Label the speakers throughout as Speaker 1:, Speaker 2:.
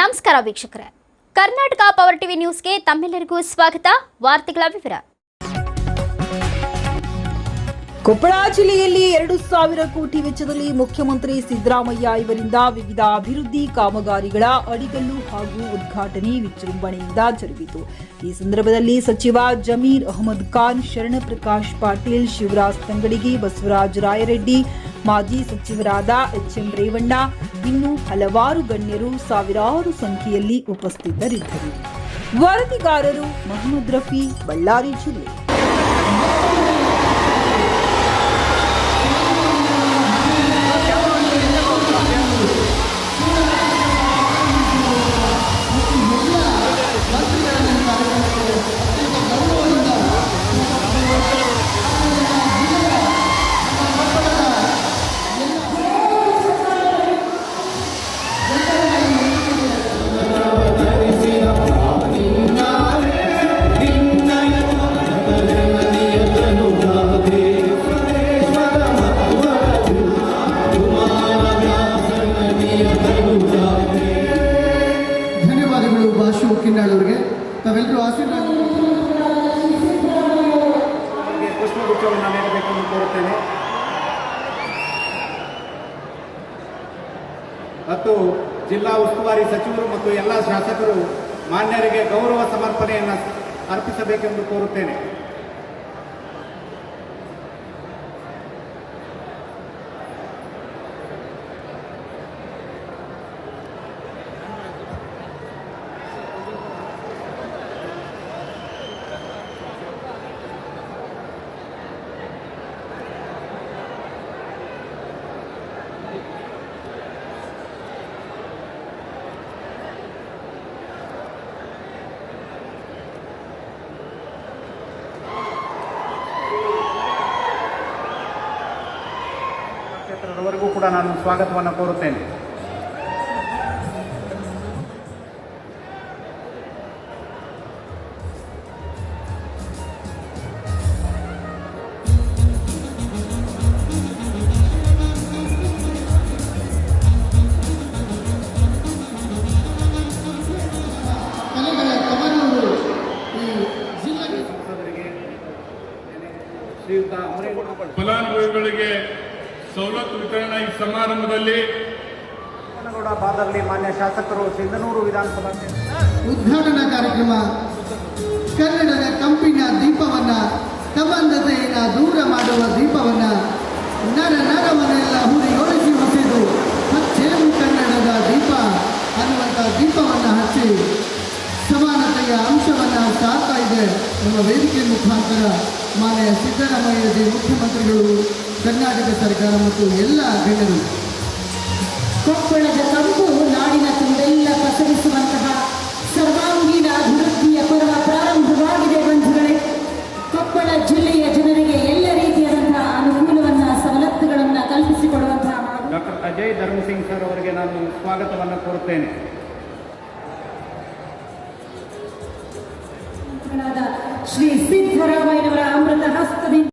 Speaker 1: ನಮಸ್ಕಾರ ವೀಕ್ಷಕರೇ. Karnataka power TV ನ್ಯೂಸ್ಗೆ ತಮ್ಮೆಲ್ಲರಿಗೂ ಸ್ವಾಗತ. ವಾರ್ತೆಗಳ ವಿವರ.
Speaker 2: ಕೊಪ್ಪಳ ಜಿಲ್ಲೆಯಲ್ಲಿ ಎರಡು ಸಾವಿರ ಕೋಟಿ ವೆಚ್ಚದಲ್ಲಿ ಮುಖ್ಯಮಂತ್ರಿ ಸಿದ್ದರಾಮಯ್ಯ ಇವರಿಂದ ವಿವಿಧ ಅಭಿವೃದ್ಧಿ ಕಾಮಗಾರಿಗಳ ಅಡಿಗಲ್ಲು ಹಾಗೂ ಉದ್ಘಾಟನೆ ವಿಜೃಂಭಣೆಯಿಂದ ಜರುಗಿತು. ಈ ಸಂದರ್ಭದಲ್ಲಿ ಸಚಿವ ಜಮೀರ್ ಅಹಮದ್ ಖಾನ್, ಶರಣಪ್ರಕಾಶ್ ಪಾಟೀಲ್, ಶಿವರಾಜ್ ತಂಗಡಿಗಿ ಬಸವರಾಜ ರಾಯರೆಡ್ಡಿ ಮಾಜಿ ಸಚಿವರಾದ ಎಚ್ ಎಂ ರೇವಣ್ಣ, ಇನ್ನೂ ಹಲವಾರು ಗಣ್ಯರು ಸಾವಿರಾರು ಸಂಖ್ಯೆಯಲ್ಲಿ ಉಪಸ್ಥಿತರಿದ್ದರು. ವರದಿಗಾರರು ಮೊಹಮ್ಮದ್ ರಫಿ, ಬಳ್ಳಾರಿ ಜಿಲ್ಲೆ.
Speaker 3: ಭಾಷು ಕಿನ್ನಾಳ್ ಅವರಿಗೆ ತಾವೆಲ್ಲರೂ ಆಶೀರ್ವಾದ
Speaker 4: ಕೋರುತ್ತೇನೆ. ಮತ್ತು ಜಿಲ್ಲಾ ಉಸ್ತುವಾರಿ ಸಚಿವರು ಮತ್ತು ಎಲ್ಲ ಶಾಸಕರು ಮಾನ್ಯರಿಗೆ ಗೌರವ ಸಮರ್ಪಣೆಯನ್ನು ಅರ್ಪಿಸಬೇಕೆಂದು ಕೋರುತ್ತೇನೆ. ಕೂಡ ನಾನು ಸ್ವಾಗತವನ್ನು ಕೋರುತ್ತೇನೆ.
Speaker 5: ಸವಲತ್ತು ವಿತರಣಾ ಈ ಸಮಾರಂಭದಲ್ಲಿ
Speaker 4: ಮಾನ್ಯ ಶಾಸಕರು ಸಿಂಧನೂರು ವಿಧಾನಸಭಾ
Speaker 3: ಉದ್ಘಾಟನಾ ಕಾರ್ಯಕ್ರಮ. ಕನ್ನಡದ ಕಂಪಿನ ದೀಪವನ್ನ ಸಂಬಂಧತೆಯನ್ನ ದೂರ ಮಾಡುವ ದೀಪವನ್ನ ನರ ನರವನ್ನೆಲ್ಲ ಹುರಿಗೊಳಿಸಿ ಹೊಸೆದು ಹಚ್ಚೇನು ಕನ್ನಡದ ದೀಪ. ಅನ್ನುವಂಥ ದೀಪವನ್ನ ಹಚ್ಚಿ ಸಮಾನತೆಯ ಅಂಶವನ್ನ ಸಾರ್ತಾ ಇದೆ ನಮ್ಮ ವೇದಿಕೆ ಮುಖಾಂತರ ಮಾನ್ಯ ಸಿದ್ದರಾಮಯ್ಯಜಿ ಮುಖ್ಯಮಂತ್ರಿಗಳು. ಕರ್ನಾಟಕ ಸರ್ಕಾರ ಮತ್ತು ಎಲ್ಲ ಗಣ್ಯರು
Speaker 6: ಕೊಪ್ಪಳದ ಕಂಪು ನಾಡಿನ ತುಂಬೆಲ್ಲ ಪಸರಿಸುವಂತಹ ಸರ್ವಾಂಗೀಣ ಅಭಿವೃದ್ಧಿಯ ಪರ್ವ ಪ್ರಾರಂಭವಾಗಿದೆ ಬಂಧುಗಳೇ. ಕೊಪ್ಪಳ ಜಿಲ್ಲೆಯ ಜನರಿಗೆ ಎಲ್ಲ ರೀತಿಯಾದಂತಹ ಅನುಕೂಲವನ್ನ ಸವಲತ್ತುಗಳನ್ನ ಕಲ್ಪಿಸಿಕೊಡುವಂತಹ
Speaker 4: ಡಾಕ್ಟರ್ ಅಜಯ್ ಧರ್ಮಸಿಂಗ್ ಸರ್ ಅವರಿಗೆ ನಾನು ಸ್ವಾಗತವನ್ನು ಕೋರುತ್ತೇನೆ.
Speaker 6: ಶ್ರೀ ಸಿದ್ದರಾಮಯ್ಯನವರ ಅಮೃತ ಹಸ್ತದಿಂದ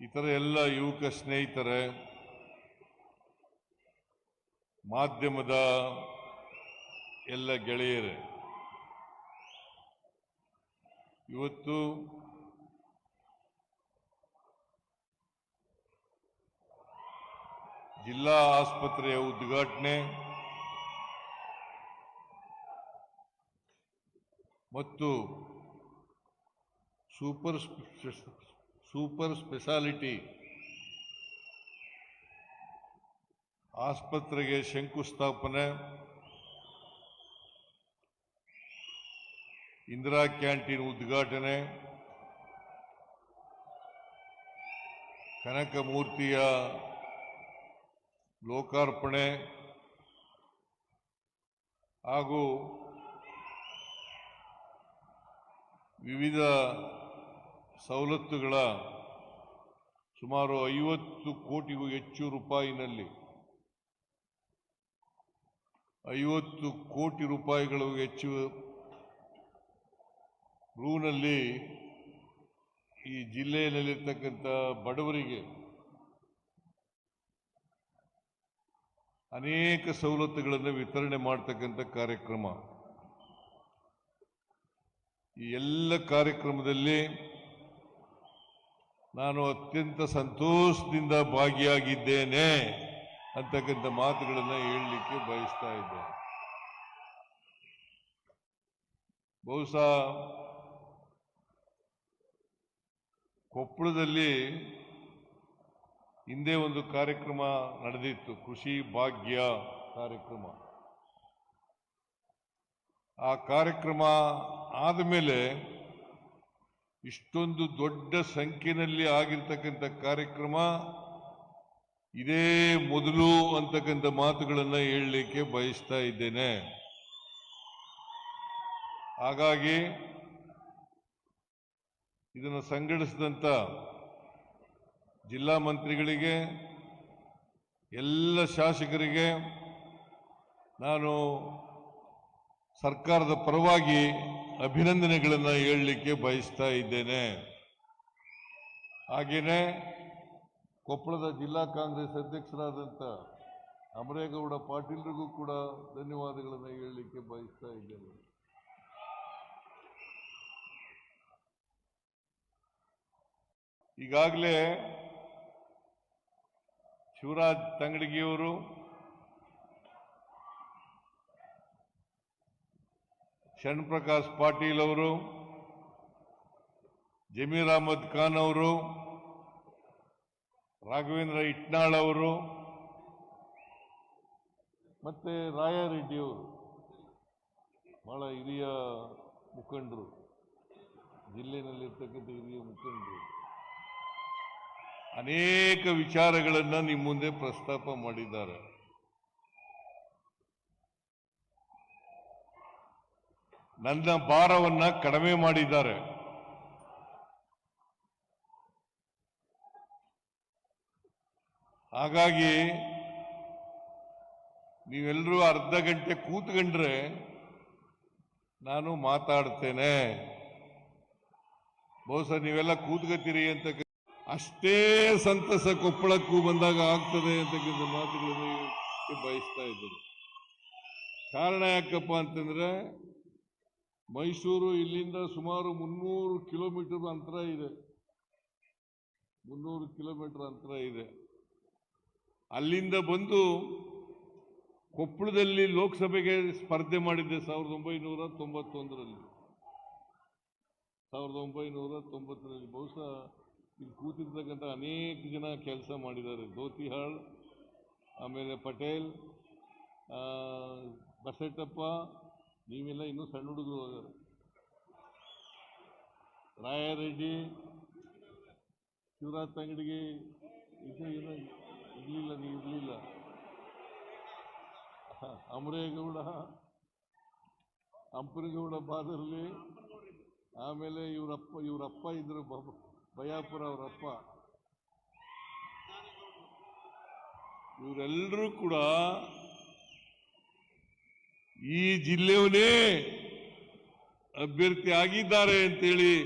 Speaker 7: ಇತರ ಎಲ್ಲ ಯುವಕ ಸ್ನೇಹಿತರೆ ಮಾಧ್ಯಮದ ಎಲ್ಲ ಗೆಳೆಯರೇ ಇವತ್ತು ಜಿಲ್ಲಾ ಆಸ್ಪತ್ರೆಯ ಉದ್ಘಾಟನೆ ಮತ್ತು ಸೂಪರ್ ಸ್ಪೆ- ಸೂಪರ್ ಸ್ಪೆಷಾಲಿಟಿ. ಆಸ್ಪತ್ರೆಗೆ ಶಂಕುಸ್ಥಾಪನೆ. ಇಂದಿರಾ ಕ್ಯಾಂಟೀನ್ ಉದ್ಘಾಟನೆ. ಕನಕಮೂರ್ತಿಯ ಲೋಕಾರ್ಪಣೆ. ಹಾಗೂ ವಿವಿಧ ಸವಲತ್ತುಗಳ ಸುಮಾರು ಐವತ್ತು ಕೋಟಿಗೂ ಹೆಚ್ಚು ರೂಪಾಯಿನಲ್ಲಿ, ಐವತ್ತು ಕೋಟಿ ರೂಪಾಯಿಗಳು ಹೆಚ್ಚು ರೂನಲ್ಲಿ ಈ ಜಿಲ್ಲೆಯಲ್ಲಿರ್ತಕ್ಕಂಥ ಬಡವರಿಗೆ ಅನೇಕ ಸವಲತ್ತುಗಳನ್ನು ವಿತರಣೆ ಮಾಡ್ತಕ್ಕಂಥ ಕಾರ್ಯಕ್ರಮ. ಈ ಎಲ್ಲ ಕಾರ್ಯಕ್ರಮದಲ್ಲಿ ನಾನು ಅತ್ಯಂತ ಸಂತೋಷದಿಂದ ಭಾಗಿಯಾಗಿದ್ದೇನೆ ಅಂತಕ್ಕಂಥ ಮಾತುಗಳನ್ನು ಹೇಳಲಿಕ್ಕೆ ಬಯಸ್ತಾ ಇದ್ದೇನೆ. ಬಹುಶಃ ಕೊಪ್ಪಳದಲ್ಲಿ ಹಿಂದೆ ಒಂದು ಕಾರ್ಯಕ್ರಮ ನಡೆದಿತ್ತು, ಕೃಷಿ ಭಾಗ್ಯ ಕಾರ್ಯಕ್ರಮ. ಆ ಕಾರ್ಯಕ್ರಮ ಆದಮೇಲೆ ಇಷ್ಟೊಂದು ದೊಡ್ಡ ಸಂಖ್ಯೆಯಲ್ಲಿ ಆಗಿರ್ತಕ್ಕಂಥ ಕಾರ್ಯಕ್ರಮ, ಇದೇ ಮೊದಲು ಅಂತಕ್ಕಂಥ ಮಾತುಗಳನ್ನು ಹೇಳಲಿಕ್ಕೆ ಬಯಸ್ತಾ ಇದ್ದೇನೆ. ಹಾಗಾಗಿ, ಇದನ್ನು ಸಂಘಟಿಸಿದಂಥ ಜಿಲ್ಲಾ ಮಂತ್ರಿಗಳಿಗೆ, ಎಲ್ಲ ಶಾಸಕರಿಗೆ ನಾನು ಸರ್ಕಾರದ ಪರವಾಗಿ ಅಭಿನಂದನೆಗಳನ್ನು ಹೇಳಲಿಕ್ಕೆ ಬಯಸ್ತಾ ಇದ್ದೇನೆ. ಹಾಗೆಯೇ ಕೊಪ್ಪಳದ ಜಿಲ್ಲಾ ಕಾಂಗ್ರೆಸ್ ಅಧ್ಯಕ್ಷರಾದಂಥ ಅಮರೇಗೌಡ ಪಾಟೀಲ್ರಿಗೂ ಕೂಡ ಧನ್ಯವಾದಗಳನ್ನು ಹೇಳಲಿಕ್ಕೆ ಬಯಸ್ತಾ ಇದ್ದೇನೆ. ಈಗಾಗಲೇ ಶಿವರಾಜ್ ತಂಗಡಗಿಯವರು ಶರಣ್ ಪ್ರಕಾಶ್ ಪಾಟೀಲ್ ಅವರು, ಜಮೀರ್ ಅಹಮದ್ ಖಾನ್ ಅವರು, ರಾಘವೇಂದ್ರ ಇಟ್ನಾಳ್ ಅವರು, ಮತ್ತೆ ರಾಯಾರೆಡ್ಡಿಯವರು ಬಹಳ ಹಿರಿಯ ಮುಖಂಡರು ಜಿಲ್ಲೆಯಲ್ಲಿರ್ತಕ್ಕಂಥ ಹಿರಿಯ ಮುಖಂಡರು. ಅನೇಕ ವಿಚಾರಗಳನ್ನು ನಿಮ್ಮ ಮುಂದೆ ಪ್ರಸ್ತಾಪ ಮಾಡಿದ್ದಾರೆ. ನನ್ನ ಭಾರವನ್ನ ಕಡಿಮೆ ಮಾಡಿದ್ದಾರೆ. ಹಾಗಾಗಿ ನೀವೆಲ್ಲರೂ ಅರ್ಧ ಗಂಟೆ ಕೂತ್ಕೊಂಡ್ರೆ ನಾನು ಮಾತಾಡ್ತೇನೆ. ಬಹುಶಃ ನೀವೆಲ್ಲ ಕೂತ್ಕೋತೀರಿ ಅಂತ ಅಷ್ಟೇ ಸಂತಸ ಕೊಪ್ಪಳಕ್ಕೂ ಬಂದಾಗ ಆಗ್ತದೆ ಅಂತಕ್ಕಂಥ ಮಾತುಗಳನ್ನು ಬಯಸ್ತಾ ಇದ್ದರು ಕಾರಣ ಯಾಕಪ್ಪ ಅಂತಂದ್ರೆ ಮೈಸೂರು ಇಲ್ಲಿಂದ ಸುಮಾರು ಮುನ್ನೂರು ಕಿಲೋಮೀಟರ್ ಅಂತರ ಇದೆ. ಮುನ್ನೂರು ಕಿಲೋಮೀಟರ್ ಅಂತರ ಇದೆ. ಅಲ್ಲಿಂದ ಬಂದು ಕೊಪ್ಪಳದಲ್ಲಿ ಲೋಕಸಭೆಗೆ ಸ್ಪರ್ಧೆ ಮಾಡಿದ್ದೆ ಸಾವಿರದ ಒಂಬೈನೂರ ತೊಂಬತ್ತೊಂದರಲ್ಲಿ. ಸಾವಿರದ ಒಂಬೈನೂರ ತೊಂಬತ್ತರಲ್ಲಿ ಬಹುಶಃ ಇಲ್ಲಿ ಕೂತಿರ್ತಕ್ಕಂಥ ಅನೇಕ ಜನ ಕೆಲಸ ಮಾಡಿದ್ದಾರೆ. ಧೋತಿಹಾಳ್ ಆಮೇಲೆ ಪಟೇಲ್ ಬಸೆಟ್ಟಪ್ಪ ನೀವೆಲ್ಲ ಇನ್ನೂ ಸಣ್ಣ ಹುಡುಗರು ರಾಯರೆಡ್ಡಿ ಶಿವರಾಜ್ ತಂಗಡಿಗೆ ಇದು ಏನೋ ಇರಲಿಲ್ಲ, ನೀವು ಇರಲಿಲ್ಲ. ಅಮರೇಗೌಡ ಅಂಪನಗೌಡ ಬಾದರ್ಲಿ ಆಮೇಲೆ ಇವರಪ್ಪ ಇವರಪ್ಪ ಇದ್ರು ಬಯಾಪುರ ಅವರಪ್ಪ. ಇವರೆಲ್ಲರೂ ಕೂಡ ಈ ಜಿಲ್ಲೆಯವನೇ ಅಭ್ಯರ್ಥಿ ಆಗಿದ್ದಾರೆ ಅಂತೇಳಿ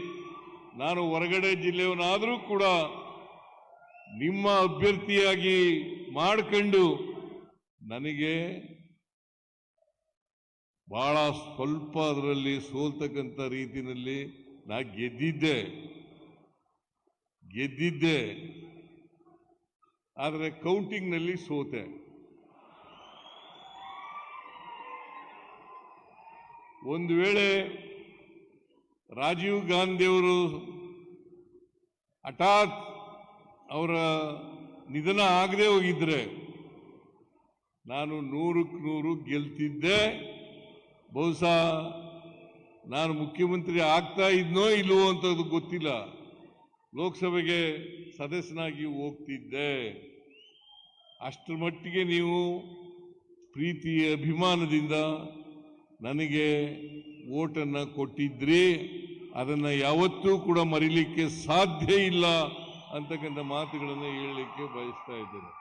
Speaker 7: ನಾನು ಹೊರಗಡೆ ಜಿಲ್ಲೆಯವನಾದರೂ ಕೂಡ ನಿಮ್ಮ ಅಭ್ಯರ್ಥಿಯಾಗಿ ಮಾಡ್ಕೊಂಡು ನನಗೆ ಬಹಳ ಸ್ವಲ್ಪ ಅದರಲ್ಲಿ ಸೋಲ್ತಕ್ಕಂಥ ರೀತಿಯಲ್ಲಿ ನಾ ಗೆದ್ದಿದ್ದೆ. ಗೆದ್ದಿದ್ದೆ. ಆದರೆ ಕೌಂಟಿಂಗ್ನಲ್ಲಿ ಸೋತೆ. ಒಂದು ವೇಳೆ ರಾಜೀವ್ ಗಾಂಧಿಯವರು ಹಠಾತ್ ಅವರ ನಿಧನ ಆಗದೆ ಹೋಗಿದ್ರೆ ನಾನು ನೂರಕ್ಕೆ ನೂರು ಗೆಲ್ತಿದ್ದೆ. ಬಹುಶಃ ನಾನು ಮುಖ್ಯಮಂತ್ರಿ ಆಗ್ತಾ ಇದ್ನೋ ಇಲ್ವೋ ಅಂತದ್ದು ಗೊತ್ತಿಲ್ಲ. ಲೋಕಸಭೆಗೆ ಸದಸ್ಯನಾಗಿ ಹೋಗ್ತಿದ್ದೆ. ಅಷ್ಟರ ಮಟ್ಟಿಗೆ ನೀವು ಪ್ರೀತಿ ಅಭಿಮಾನದಿಂದ ನನಗೆ ಓಟನ್ನು ಕೊಟ್ಟಿದ್ರಿ, ಅದನ್ನು ಯಾವತ್ತೂ ಕೂಡ ಮರಿಲಿಕ್ಕೆ ಸಾಧ್ಯ ಇಲ್ಲ ಅಂತಕ್ಕಂಥ ಮಾತುಗಳನ್ನು ಹೇಳಲಿಕ್ಕೆ ಬಯಸ್ತಾ ಇದ್ದೇನೆ.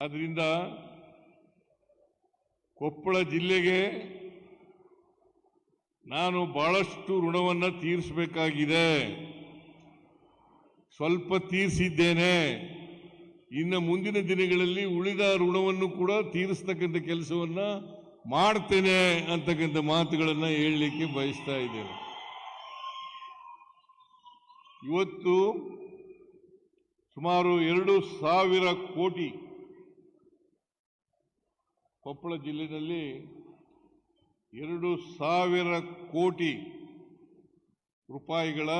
Speaker 7: ಆದ್ರಿಂದ ಕೊಪ್ಪಳ ಜಿಲ್ಲೆಗೆ ನಾನು ಬಹಳಷ್ಟು ಋಣವನ್ನು ತೀರಿಸಬೇಕಾಗಿದೆ. ಸ್ವಲ್ಪ ತೀರಿಸಿದ್ದೇನೆ. ಇನ್ನು ಮುಂದಿನ ದಿನಗಳಲ್ಲಿ ಉಳಿದ ಋಣವನ್ನು ಕೂಡ ತೀರಿಸ್ತಕ್ಕಂಥ ಕೆಲಸವನ್ನ ಮಾಡ್ತೇನೆ ಅಂತಕ್ಕಂಥ ಮಾತುಗಳನ್ನು ಹೇಳಲಿಕ್ಕೆ ಬಯಸ್ತಾ ಇದ್ದೇನೆ. ಇವತ್ತು ಸುಮಾರು ಎರಡು ಸಾವಿರ ಕೋಟಿ ಕೊಪ್ಪಳ ಜಿಲ್ಲೆಯಲ್ಲಿ ಎರಡು ಸಾವಿರ ಕೋಟಿ ರೂಪಾಯಿಗಳ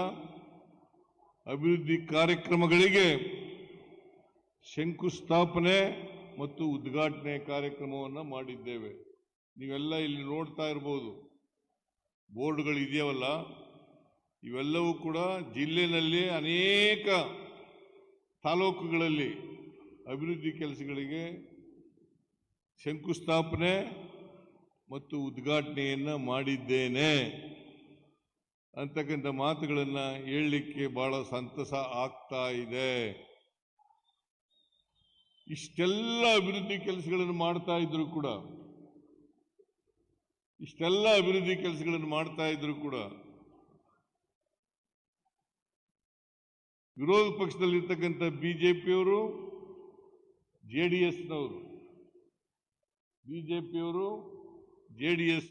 Speaker 7: ಅಭಿವೃದ್ಧಿ ಕಾರ್ಯಕ್ರಮಗಳಿಗೆ ಶಂಕುಸ್ಥಾಪನೆ ಮತ್ತು ಉದ್ಘಾಟನೆ ಕಾರ್ಯಕ್ರಮವನ್ನು ಮಾಡಿದ್ದೇವೆ. ನೀವೆಲ್ಲ ಇಲ್ಲಿ ನೋಡ್ತಾ ಇರ್ಬೋದು. ಬೋರ್ಡ್ಗಳು ಇದೆಯವಲ್ಲ? ಇವೆಲ್ಲವೂ ಕೂಡ ಜಿಲ್ಲೆನಲ್ಲಿ ಅನೇಕ ತಾಲೂಕುಗಳಲ್ಲಿ ಅಭಿವೃದ್ಧಿ ಕೆಲಸಗಳಿಗೆ ಶಂಕುಸ್ಥಾಪನೆ ಮತ್ತು ಉದ್ಘಾಟನೆಯನ್ನು ಮಾಡಿದ್ದೇನೆ. ಅಂತಕ್ಕಂಥ ಮಾತುಗಳನ್ನು ಹೇಳಲಿಕ್ಕೆ ಭಾಳ ಸಂತಸ ಆಗ್ತಾ ಇದೆ. ಇಷ್ಟೆಲ್ಲ ಅಭಿವೃದ್ಧಿ ಕೆಲಸಗಳನ್ನು ಮಾಡ್ತಾ ಇದ್ರು ಕೂಡ, ಇಷ್ಟೆಲ್ಲ ಅಭಿವೃದ್ಧಿ ಕೆಲಸಗಳನ್ನು ಮಾಡ್ತಾ ಇದ್ರು ಕೂಡ, ವಿರೋಧ ಪಕ್ಷದಲ್ಲಿರ್ತಕ್ಕಂಥ ಬಿಜೆಪಿಯವರು ಜೆ ಡಿ ಎಸ್ನವರು ಬಿಜೆಪಿಯವರು ಜೆ ಡಿ ಎಸ್